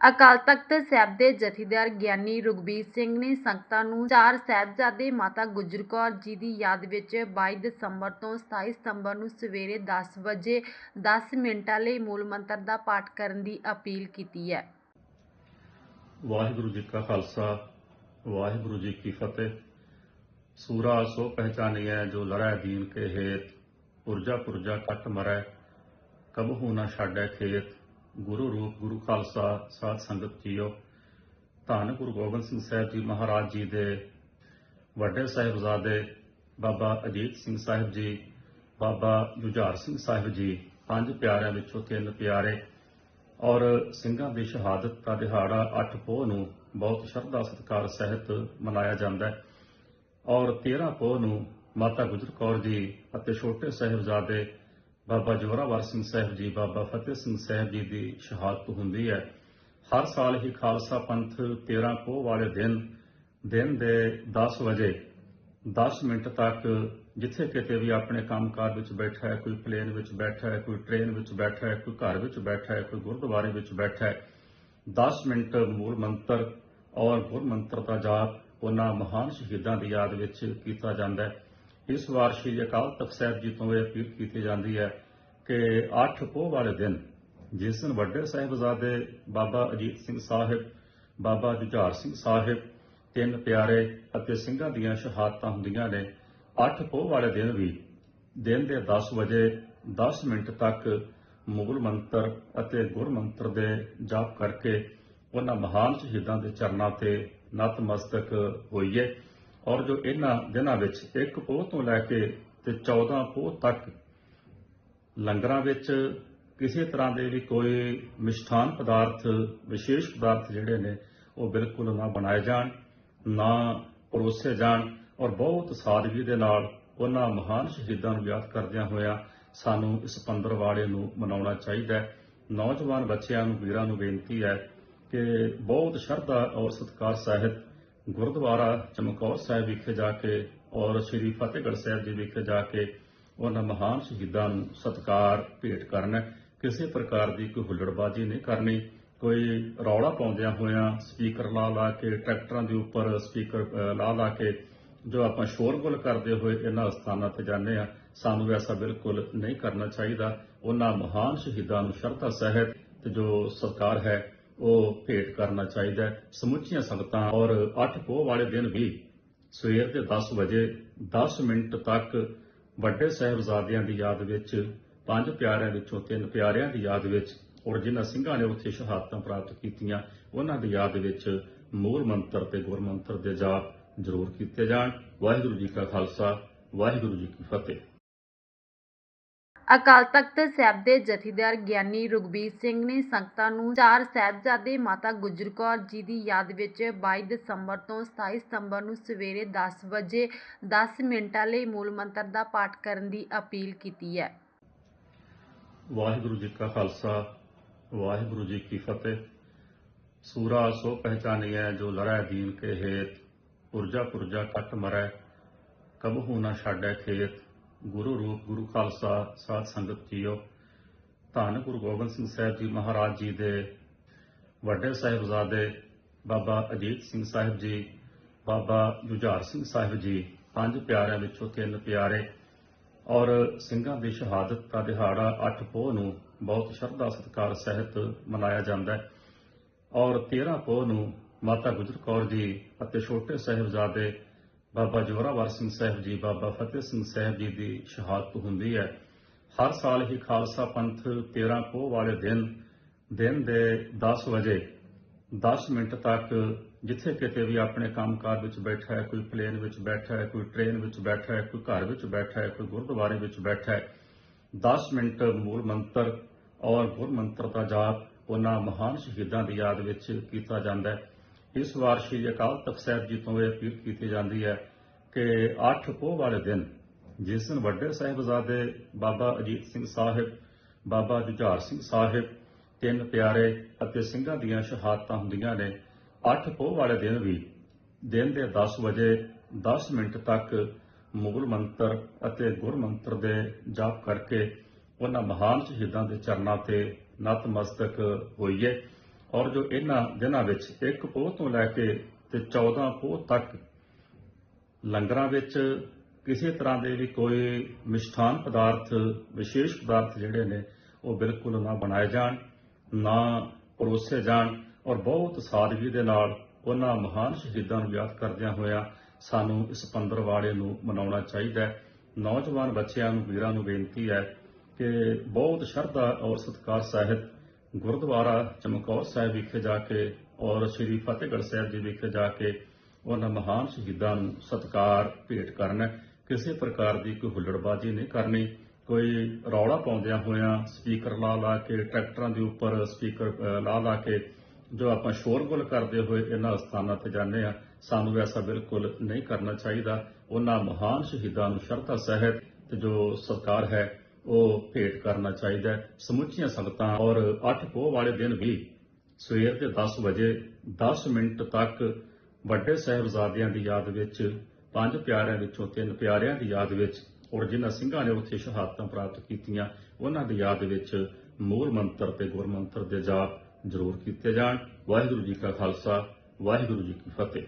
ਅਕਾਲ ਤਖਤ ਸਾਹਿਬ ਦੇ ਜਥੇਦਾਰ ਗਿਆਨੀ ਰਘਬੀਰ ਸਿੰਘ ਨੇ ਸੰਗਤਾਂ ਨੂੰ ਚਾਰ ਸਾਹਿਬਜ਼ਾਦੇ ਮਾਤਾ ਗੁਜਰ ਕੌਰ ਜੀ ਦੀ ਯਾਦ ਵਿੱਚ 22 ਦਸੰਬਰ ਤੋਂ 27 ਸਤੰਬਰ ਨੂੰ ਸਵੇਰੇ 10 ਵਜੇ 10 ਮਿੰਟਾਂ ਲਈ ਮੂਲ ਮੰਤਰ ਦਾ ਪਾਠ ਕਰਨ ਦੀ ਅਪੀਲ ਕੀਤੀ ਹੈ। ਵਾਹਿਗੁਰੂ ਜੀ ਕਾ ਖਾਲਸਾ, ਵਾਹਿਗੁਰੂ ਜੀ ਕੀ ਫਤਿਹ। ਸੂਰਾ ਸੋ ਪਹਿਚਾਨਿਐ ਜੋ ਲੜੈ ਦੀਨ ਕੇ ਹੇਤ, ਪੁਰਜਾ ਪੁਰਜਾ ਕੱਟ ਮਰੈ, ਕਬਹੂ ਨਾ ਛਾੜੈ ਖੇਤ। ਗੁਰੂ ਰੂਪ, ਗੁਰੂ ਖਾਲਸਾ, ਸਾਧ ਸੰਗਤ ਜੀਓ। ਧੰਨ ਗੁਰੂ ਗੋਬਿੰਦ ਸਿੰਘ ਸਾਹਿਬ ਜੀ ਮਹਾਰਾਜ ਜੀ ਦੇ ਵੱਡੇ ਸਾਹਿਬਜ਼ਾਦੇ ਬਾਬਾ ਅਜੀਤ ਸਿੰਘ ਸਾਹਿਬ ਜੀ, ਬਾਬਾ ਜੁਝਾਰ ਸਿੰਘ ਸਾਹਿਬ ਜੀ, ਪੰਜ ਪਿਆਰਿਆਂ ਵਿੱਚੋਂ ਤਿੰਨ ਪਿਆਰੇ ਔਰ ਸਿੰਘਾਂ ਦੀ ਸ਼ਹਾਦਤ ਦਾ ਦਿਹਾੜਾ 8 ਪੋਹ ਨੂੰ ਬਹੁਤ ਸ਼ਰਧਾ ਸਤਿਕਾਰ ਸਹਿਤ ਮਨਾਇਆ ਜਾਂਦਾ ਹੈ। ਔਰ 13 ਪੋਹ ਨੂੰ ਮਾਤਾ ਗੁਜਰ ਕੌਰ ਜੀ ਅਤੇ ਛੋਟੇ ਸਾਹਿਬਜ਼ਾਦੇ ਬਾਬਾ ਜੋਰਾਵਰ ਸਿੰਘ ਸਾਹਿਬ ਜੀ, ਬਾਬਾ ਫਤਿਹ ਸਿੰਘ ਸਾਹਿਬ ਜੀ ਦੀ ਸ਼ਹਾਦਤ ਹੁੰਦੀ ਹੈ। ਹਰ ਸਾਲ ਹੀ ਖਾਲਸਾ ਪੰਥ 13 ਪੋਹ ਵਾਲੇ ਦਿਨ ਦਿਨ ਦੇ 10 ਵਜੇ 10 ਮਿੰਟ ਤੱਕ ਜਿੱਥੇ ਕਿਤੇ ਵੀ ਆਪਣੇ ਕੰਮਕਾਰ ਵਿੱਚ ਬੈਠਾ ਹੈ, ਕੋਈ ਪਲੇਨ ਵਿੱਚ ਬੈਠਾ ਹੈ, ਕੋਈ ਟ੍ਰੇਨ ਵਿੱਚ ਬੈਠਾ ਹੈ, ਕੋਈ ਘਰ ਵਿੱਚ ਬੈਠਾ ਹੈ, ਕੋਈ ਗੁਰਦੁਆਰੇ ਵਿੱਚ ਬੈਠਾ ਹੈ 10 ਮਿੰਟ ਮੂਲ ਮੰਤਰ ਔਰ ਗੁਰ ਮੰਤਰ ਦਾ ਜਾਪ ਉਹਨਾਂ ਮਹਾਨ ਸ਼ਹੀਦਾਂ ਦੀ ਯਾਦ ਵਿੱਚ ਕੀਤਾ ਜਾਂਦਾ ਹੈ। ਇਸ ਵਾਰ ਸ੍ਰੀ ਅਕਾਲ ਤਖਤ ਸਾਹਿਬ ਜੀ ਤੋਂ ਇਹ ਅਪੀਲ ਕੀਤੀ ਜਾਂਦੀ ਹੈ ਕਿ 8 ਪੋਹ ਵਾਲੇ ਦਿਨ ਜਿਸ ਦਿਨ ਵੱਡੇ ਸਾਹਿਬਜ਼ਾਦੇ ਬਾਬਾ ਅਜੀਤ ਸਿੰਘ ਸਾਹਿਬ, ਬਾਬਾ ਜੁਝਾਰ ਸਿੰਘ ਸਾਹਿਬ, ਤਿੰਨ ਪਿਆਰੇ ਅਤੇ ਸਿੰਘਾਂ ਦੀਆਂ ਸ਼ਹਾਦਤਾਂ ਹੁੰਦੀਆਂ ਨੇ 8 ਪੋਹ ਵਾਲੇ ਦਿਨ ਵੀ ਦਿਨ ਦੇ 10 ਵਜੇ 10 ਮਿੰਟ ਤੱਕ ਮੂਲ ਮੰਤਰ ਅਤੇ ਗੁਰ ਮੰਤਰ ਦੇ ਜਾਪ ਕਰਕੇ ਉਹਨਾਂ ਮਹਾਨ ਸ਼ਹੀਦਾਂ ਦੇ ਚਰਨਾਂ ਤੇ ਨਤਮਸਤਕ ਹੋਈਏ। ਔਰ ਜੋ ਇਹਨਾਂ ਦਿਨਾਂ ਵਿੱਚ ਇੱਕ ਪੋਹ ਤੋਂ ਲੈ ਕੇ ਤੇ 14 ਪੋਹ ਤੱਕ ਲੰਗਰਾਂ ਵਿੱਚ ਕਿਸੇ ਤਰ੍ਹਾਂ ਦੇ ਵੀ ਕੋਈ ਮਿਸ਼ਠਾਨ ਪਦਾਰਥ, ਵਿਸ਼ੇਸ਼ ਪਦਾਰਥ ਜਿਹੜੇ ਨੇ, ਉਹ ਬਿਲਕੁਲ ਨਾ ਬਣਾਏ ਜਾਣ, ਨਾ ਪਰੋਸੇ ਜਾਣ ਔਰ ਬਹੁਤ ਸਾਦਗੀ ਦੇ ਨਾਲ ਉਹਨਾਂ ਮਹਾਨ ਸ਼ਹੀਦਾਂ ਨੂੰ ਯਾਦ ਕਰਦਿਆਂ ਹੋਇਆਂ ਸਾਨੂੰ ਇਸ ਪੰਦਰਵਾੜੇ ਨੂੰ ਮਨਾਉਣਾ ਚਾਹੀਦਾ ਹੈ। ਨੌਜਵਾਨ ਬੱਚਿਆਂ ਨੂੰ, ਵੀਰਾਂ ਨੂੰ ਬੇਨਤੀ ਹੈ ਕਿ ਬਹੁਤ ਸ਼ਰਧਾ ਔਰ ਸਤਿਕਾਰ ਸਹਿਤ ਗੁਰਦੁਆਰਾ ਚਮਕੌਰ ਸਾਹਿਬ ਵਿਖੇ ਜਾ ਕੇ ਔਰ ਸ੍ਰੀ ਫਤਿਹਗੜ੍ਹ ਸਾਹਿਬ ਜੀ ਵਿਖੇ ਜਾ ਕੇ ਉਹਨਾਂ ਮਹਾਨ ਸ਼ਹੀਦਾਂ ਨੂੰ ਸਤਿਕਾਰ ਭੇਟ ਕਰਨਾ। ਕਿਸੇ ਪ੍ਰਕਾਰ ਦੀ ਕੋਈ ਹੁੱਲੜਬਾਜ਼ੀ ਨਹੀਂ ਕਰਨੀ। ਕੋਈ ਰੌਲਾ ਪਾਉਂਦਿਆਂ ਹੋਇਆਂ ਸਪੀਕਰ ਲਾ ਲਾ ਕੇ, ਟਰੈਕਟਰਾਂ ਦੇ ਉੱਪਰ ਸਪੀਕਰ ਲਾ ਲਾ ਕੇ ਜੋ ਆਪਾਂ ਸ਼ੋਰਗੁਲ ਕਰਦੇ ਹੋਏ ਇਹਨਾਂ ਸਥਾਨਾਂ ਤੇ ਜਾਂਦੇ ਆ ਸਾਨੂੰ ਐਸਾ ਬਿਲਕੁਲ ਨਹੀਂ ਕਰਨਾ ਚਾਹੀਦਾ। ਉਹਨਾਂ ਮਹਾਨ ਸ਼ਹੀਦਾਂ ਨੂੰ ਸ਼ਰਧਾ ਸਹਿਤ ਤੇ ਜੋ ਸਰਕਾਰ ਹੈ ਉਹ ਭੇਟ ਕਰਨਾ ਚਾਹੀਦਾ ਹੈ। ਸਮੁੱਚੀਆਂ ਸੰਗਤਾਂ ਔਰ 8 ਪੋਹ ਵਾਲੇ ਦਿਨ ਵੀ ਸਵੇਰ ਦੇ 10 ਵਜੇ 10 ਮਿੰਟ ਤੱਕ ਵੱਡੇ ਸਾਹਿਬਜ਼ਾਦਿਆਂ ਦੀ ਯਾਦ ਵਿੱਚ, ਪੰਜ ਪਿਆਰਿਆਂ ਵਿੱਚੋਂ ਤਿੰਨ ਪਿਆਰਿਆਂ ਦੀ ਯਾਦ ਵਿੱਚ ਔਰ ਜਿਨ੍ਹਾਂ ਸਿੰਘਾਂ ਨੇ ਉੱਥੇ ਸ਼ਹਾਦਤਾਂ ਪ੍ਰਾਪਤ ਕੀਤੀਆਂ, ਉਹਨਾਂ ਦੀ ਯਾਦ ਵਿੱਚ ਮੂਲ ਮੰਤਰ ਤੇ ਗੁਰ ਮੰਤਰ ਦੇ ਜਾਪ ਜ਼ਰੂਰ ਕੀਤੇ ਜਾਣ। ਵਾਹਿਗੁਰੂ ਜੀ ਕਾ ਖਾਲਸਾ, ਵਾਹਿਗੁਰੂ ਜੀ ਕੀ ਫਤਿਹ। ਅਕਾਲ ਤਖਤ ਸਾਹਿਬ ਦੇ ਜਥੇਦਾਰ ਗਿਆਨੀ ਰਘਬੀਰ ਸਿੰਘ ਨੇ ਸੰਗਤਾਂ ਨੂੰ ਚਾਰ ਸਾਹਿਬਜ਼ਾਦੇ ਮਾਤਾ ਗੁਜਰ ਕੌਰ ਜੀ ਦੀ ਯਾਦ ਵਿੱਚ 22 ਦਸੰਬਰ ਤੋਂ 27 ਸਤੰਬਰ ਨੂੰ ਸਵੇਰੇ 10 ਵਜੇ 10 ਮਿੰਟਾਂ ਲਈ ਮੂਲ ਮੰਤਰ ਦਾ ਪਾਠ ਕਰਨ ਦੀ ਅਪੀਲ ਕੀਤੀ ਹੈ। ਵਾਹਿਗੁਰੂ ਜੀ ਕਾ ਖਾਲਸਾ, ਵਾਹਿਗੁਰੂ ਜੀ ਕੀ ਫਤਿਹ। ਸੂਰਾ ਸੋ ਪਹਿਚਾਨਿਐ ਜੋ ਲੜੈ ਦੀਨ ਕੇ ਹੇਤ, ਪੁਰਜਾ ਪੁਰਜਾ ਕਟ ਮਰੈ, ਕਬਹੂ ਨਾ ਛਾੜੈ ਖੇਤ। ਗੁਰੂ ਰੂਪ, ਗੁਰੂ ਖਾਲਸਾ, ਸਾਧ ਸੰਗਤ ਜੀਓ। ਧੰਨ ਗੁਰੂ ਗੋਬਿੰਦ ਸਿੰਘ ਸਾਹਿਬ ਜੀ ਮਹਾਰਾਜ ਜੀ ਦੇ ਵੱਡੇ ਸਾਹਿਬਜ਼ਾਦੇ ਬਾਬਾ ਅਜੀਤ ਸਿੰਘ ਸਾਹਿਬ ਜੀ, ਬਾਬਾ ਜੁਝਾਰ ਸਿੰਘ ਸਾਹਿਬ ਜੀ, ਪੰਜ ਪਿਆਰਿਆਂ ਵਿੱਚੋਂ ਤਿੰਨ ਪਿਆਰੇ ਔਰ ਸਿੰਘਾਂ ਦੀ ਸ਼ਹਾਦਤ ਦਾ ਦਿਹਾੜਾ 8 ਪੋਹ ਨੂੰ ਬਹੁਤ ਸ਼ਰਧਾ ਸਤਿਕਾਰ ਸਹਿਤ ਮਨਾਇਆ ਜਾਂਦਾ ਹੈ। ਔਰ 13 ਪੋਹ ਨੂੰ ਮਾਤਾ ਗੁਜਰ ਕੌਰ ਜੀ ਅਤੇ ਛੋਟੇ ਸਾਹਿਬਜ਼ਾਦੇ ਬਾਬਾ ਜੋਰਾਵਰ ਸਿੰਘ ਸਾਹਿਬ ਜੀ, ਬਾਬਾ ਫਤਿਹ ਸਿੰਘ ਸਾਹਿਬ ਜੀ ਦੀ ਸ਼ਹਾਦਤ ਹੁੰਦੀ ਹੈ। ਹਰ ਸਾਲ ਹੀ ਖਾਲਸਾ ਪੰਥ 13 ਪੋਹ ਵਾਲੇ ਦਿਨ ਦਿਨ ਦੇ 10 ਵਜੇ 10 ਮਿੰਟ ਤੱਕ ਜਿੱਥੇ ਕਿਤੇ ਵੀ ਆਪਣੇ ਕੰਮਕਾਰ ਵਿੱਚ ਬੈਠਾ ਹੈ, ਕੋਈ ਪਲੇਨ ਵਿੱਚ ਬੈਠਾ ਹੈ, ਕੋਈ ਟ੍ਰੇਨ ਵਿੱਚ ਬੈਠਾ ਹੈ, ਕੋਈ ਘਰ ਵਿੱਚ ਬੈਠਾ ਹੈ, ਕੋਈ ਗੁਰਦੁਆਰੇ ਵਿੱਚ ਬੈਠਾ ਹੈ 10 ਮਿੰਟ ਮੂਲ ਮੰਤਰ ਔਰ ਗੁਰ ਮੰਤਰ ਦਾ ਜਾਪ ਉਹਨਾਂ ਮਹਾਨ ਸ਼ਹੀਦਾਂ ਦੀ ਯਾਦ ਵਿੱਚ ਕੀਤਾ ਜਾਂਦਾ ਹੈ। ਇਸ ਵਾਰ ਸ੍ਰੀ ਅਕਾਲ ਤਖਤ ਸਾਹਿਬ ਜੀ ਤੋਂ ਇਹ ਅਪੀਲ ਕੀਤੀ ਜਾਂਦੀ ਹੈ ਕਿ 8 ਪੋਹ ਵਾਲੇ ਦਿਨ ਜਿਸ ਦਿਨ ਵੱਡੇ ਸਾਹਿਬਜ਼ਾਦੇ ਬਾਬਾ ਅਜੀਤ ਸਿੰਘ ਸਾਹਿਬ, ਬਾਬਾ ਜੁਝਾਰ ਸਿੰਘ ਸਾਹਿਬ, ਤਿੰਨ ਪਿਆਰੇ ਅਤੇ ਸਿੰਘਾਂ ਦੀਆਂ ਸ਼ਹਾਦਤਾਂ ਹੁੰਦੀਆਂ ਨੇ 8 ਪੋਹ ਵਾਲੇ ਦਿਨ ਵੀ ਦਿਨ ਦੇ 10 ਵਜੇ 10 ਮਿੰਟ ਤੱਕ ਮੁਗਲ ਮੰਤਰ ਅਤੇ ਗੁਰ ਮੰਤਰ ਦੇ ਜਾਪ ਕਰਕੇ ਉਹਨਾਂ ਮਹਾਨ ਸ਼ਹੀਦਾਂ ਦੇ ਚਰਨਾਂ ਤੇ ਨਤਮਸਤਕ ਹੋਈਏ। ਔਰ ਜੋ ਇਹਨਾਂ ਦਿਨਾਂ ਵਿੱਚ ਇੱਕ ਪੋਹ ਤੋਂ ਲੈ ਕੇ ਤੇ 14 ਪੋਹ ਤੱਕ ਲੰਗਰਾਂ ਵਿੱਚ ਕਿਸੇ ਤਰ੍ਹਾਂ ਦੇ ਵੀ ਕੋਈ ਮਿਸ਼ਠਾਨ ਪਦਾਰਥ, ਵਿਸ਼ੇਸ਼ ਪਦਾਰਥ ਜਿਹੜੇ ਨੇ, ਉਹ ਬਿਲਕੁਲ ਨਾ ਬਣਾਏ ਜਾਣ, ਨਾ ਪਰੋਸੇ ਜਾਣ ਔਰ ਬਹੁਤ ਸਾਦਗੀ ਦੇ ਨਾਲ ਉਹਨਾਂ ਮਹਾਨ ਸ਼ਹੀਦਾਂ ਨੂੰ ਯਾਦ ਕਰਦਿਆਂ ਹੋਇਆਂ ਸਾਨੂੰ ਇਸ ਪੰਦਰਵਾੜੇ ਨੂੰ ਮਨਾਉਣਾ ਚਾਹੀਦਾ ਹੈ। ਨੌਜਵਾਨ ਬੱਚਿਆਂ ਨੂੰ, ਵੀਰਾਂ ਨੂੰ ਬੇਨਤੀ ਹੈ ਕਿ ਬਹੁਤ ਸ਼ਰਧਾ ਔਰ ਸਤਿਕਾਰ ਸਹਿਤ ਗੁਰਦੁਆਰਾ ਚਮਕੌਰ ਸਾਹਿਬ ਵਿਖੇ ਜਾ ਕੇ ਔਰ ਸ੍ਰੀ ਫਤਿਹਗੜ੍ਹ ਸਾਹਿਬ ਜੀ ਵਿਖੇ ਜਾ ਕੇ ਉਹਨਾਂ ਮਹਾਨ ਸ਼ਹੀਦਾਂ ਨੂੰ ਸਤਿਕਾਰ ਭੇਟ ਕਰਨਾ। ਕਿਸੇ ਪ੍ਰਕਾਰ ਦੀ ਕੋਈ ਹੁੱਲੜਬਾਜ਼ੀ ਨਹੀਂ ਕਰਨੀ। ਕੋਈ ਰੌਲਾ ਪਾਉਂਦਿਆਂ ਹੋਇਆਂ ਸਪੀਕਰ ਲਾ ਲਾ ਕੇ, ਟਰੈਕਟਰਾਂ ਦੇ ਉੱਪਰ ਸਪੀਕਰ ਲਾ ਲਾ ਕੇ ਜੋ ਆਪਾਂ ਸ਼ੋਰਗੁਲ ਕਰਦੇ ਹੋਏ ਇਹਨਾਂ ਸਥਾਨਾਂ ਤੇ ਜਾਂਦੇ ਆ ਸਾਨੂੰ ਐਸਾ ਬਿਲਕੁਲ ਨਹੀਂ ਕਰਨਾ ਚਾਹੀਦਾ। ਉਹਨਾਂ ਮਹਾਨ ਸ਼ਹੀਦਾਂ ਨੂੰ ਸ਼ਰਧਾ ਸਹਿਤ ਤੇ ਜੋ ਸਰਕਾਰ ਹੈ ਉਹ ਭੇਟ ਕਰਨਾ ਚਾਹੀਦਾ ਹੈ। ਸਮੁੱਚੀਆਂ ਸੰਗਤਾਂ ਔਰ 8 ਪੋਹ ਵਾਲੇ ਦਿਨ ਵੀ ਸਵੇਰ ਦੇ 10 ਵਜੇ 10 ਮਿੰਟ ਤੱਕ ਵੱਡੇ ਸਾਹਿਬਜ਼ਾਦਿਆਂ ਦੀ ਯਾਦ ਵਿੱਚ, ਪੰਜ ਪਿਆਰਿਆਂ ਵਿੱਚੋਂ ਤਿੰਨ ਪਿਆਰਿਆਂ ਦੀ ਯਾਦ ਵਿੱਚ ਔਰ ਜਿਨ੍ਹਾਂ ਸਿੰਘਾਂ ਨੇ ਉੱਥੇ ਸ਼ਹਾਦਤਾਂ ਪ੍ਰਾਪਤ ਕੀਤੀਆਂ, ਉਹਨਾਂ ਦੀ ਯਾਦ ਵਿੱਚ ਮੂਲ ਮੰਤਰ ਤੇ ਗੁਰ ਮੰਤਰ ਦੇ ਜਾਪ ਜ਼ਰੂਰ ਕੀਤੇ ਜਾਣ। ਵਾਹਿਗੁਰੂ ਜੀ ਕਾ ਖਾਲਸਾ, ਵਾਹਿਗੁਰੂ ਜੀ ਕੀ ਫਤਿਹ।